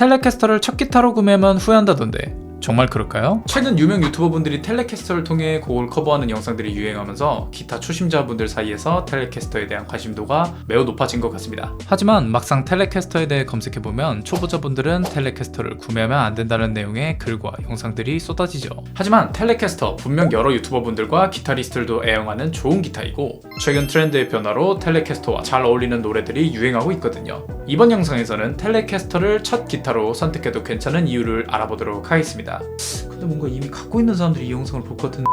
텔레캐스터를 첫 기타로 구매하면 후회한다던데 정말 그럴까요? 최근 유명 유튜버분들이 텔레캐스터를 통해 곡을 커버하는 영상들이 유행하면서 기타 초심자분들 사이에서 텔레캐스터에 대한 관심도가 매우 높아진 것 같습니다. 하지만 막상 텔레캐스터에 대해 검색해보면 초보자분들은 텔레캐스터를 구매하면 안 된다는 내용의 글과 영상들이 쏟아지죠. 하지만 텔레캐스터 분명 여러 유튜버분들과 기타리스트들도 애용하는 좋은 기타이고 최근 트렌드의 변화로 텔레캐스터와 잘 어울리는 노래들이 유행하고 있거든요. 이번 영상에서는 텔레캐스터를 첫 기타로 선택해도 괜찮은 이유를 알아보도록 하겠습니다. 근데 뭔가 이미 갖고 있는 사람들이 이 영상을 볼 것 같은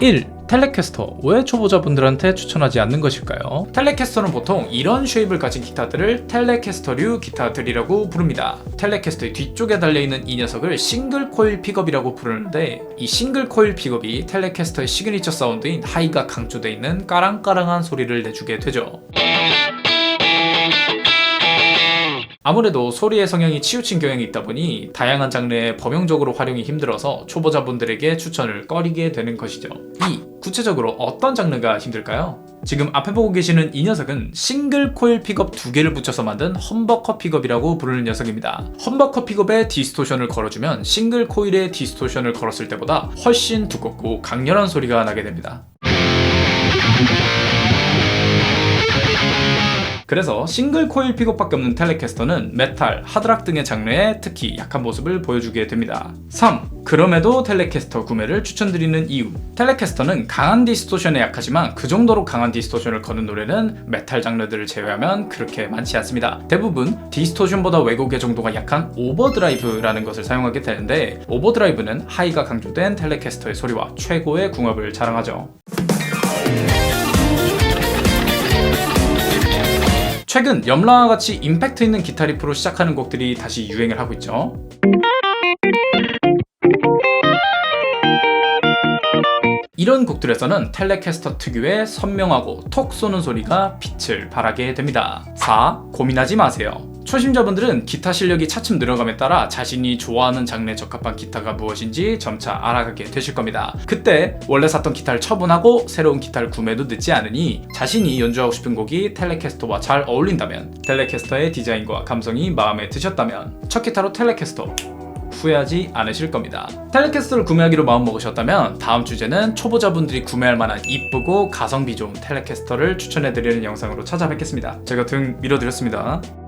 1. 텔레캐스터 왜 초보자분들한테 추천하지 않는 것일까요? 텔레캐스터는 보통 이런 쉐입을 가진 기타들을 텔레캐스터류 기타들이라고 부릅니다. 텔레캐스터의 뒤쪽에 달려있는 이 녀석을 싱글 코일 픽업이라고 부르는데 이 싱글 코일 픽업이 텔레캐스터의 시그니처 사운드인 하이가 강조되어 있는 까랑까랑한 소리를 내주게 되죠. 아무래도 소리의 성향이 치우친 경향이 있다 보니 다양한 장르에 범용적으로 활용이 힘들어서 초보자분들에게 추천을 꺼리게 되는 것이죠. 2. 구체적으로 어떤 장르가 힘들까요? 지금 앞에 보고 계시는 이 녀석은 싱글 코일 픽업 두 개를 붙여서 만든 험버커 픽업이라고 부르는 녀석입니다. 험버커 픽업에 디스토션을 걸어주면 싱글 코일에 디스토션을 걸었을 때보다 훨씬 두껍고 강렬한 소리가 나게 됩니다. 그래서 싱글 코일 픽업밖에 없는 텔레캐스터는 메탈, 하드락 등의 장르에 특히 약한 모습을 보여주게 됩니다. 3. 그럼에도 텔레캐스터 구매를 추천드리는 이유. 텔레캐스터는 강한 디스토션에 약하지만 그 정도로 강한 디스토션을 거는 노래는 메탈 장르들을 제외하면 그렇게 많지 않습니다. 대부분 디스토션보다 왜곡의 정도가 약한 오버드라이브라는 것을 사용하게 되는데 오버드라이브는 하이가 강조된 텔레캐스터의 소리와 최고의 궁합을 자랑하죠. 최근 염라와 같이 임팩트 있는 기타 리프로 시작하는 곡들이 다시 유행을 하고 있죠. 이런 곡들에서는 텔레캐스터 특유의 선명하고 톡 쏘는 소리가 빛을 발하게 됩니다. 4. 고민하지 마세요. 초심자분들은 기타 실력이 차츰 늘어감에 따라 자신이 좋아하는 장르에 적합한 기타가 무엇인지 점차 알아가게 되실 겁니다. 그때 원래 샀던 기타를 처분하고 새로운 기타를 구매도 늦지 않으니 자신이 연주하고 싶은 곡이 텔레캐스터와 잘 어울린다면 텔레캐스터의 디자인과 감성이 마음에 드셨다면 첫 기타로 텔레캐스터 후회하지 않으실 겁니다. 텔레캐스터를 구매하기로 마음먹으셨다면 다음 주제는 초보자분들이 구매할 만한 이쁘고 가성비 좋은 텔레캐스터를 추천해드리는 영상으로 찾아뵙겠습니다. 제가 등 밀어드렸습니다.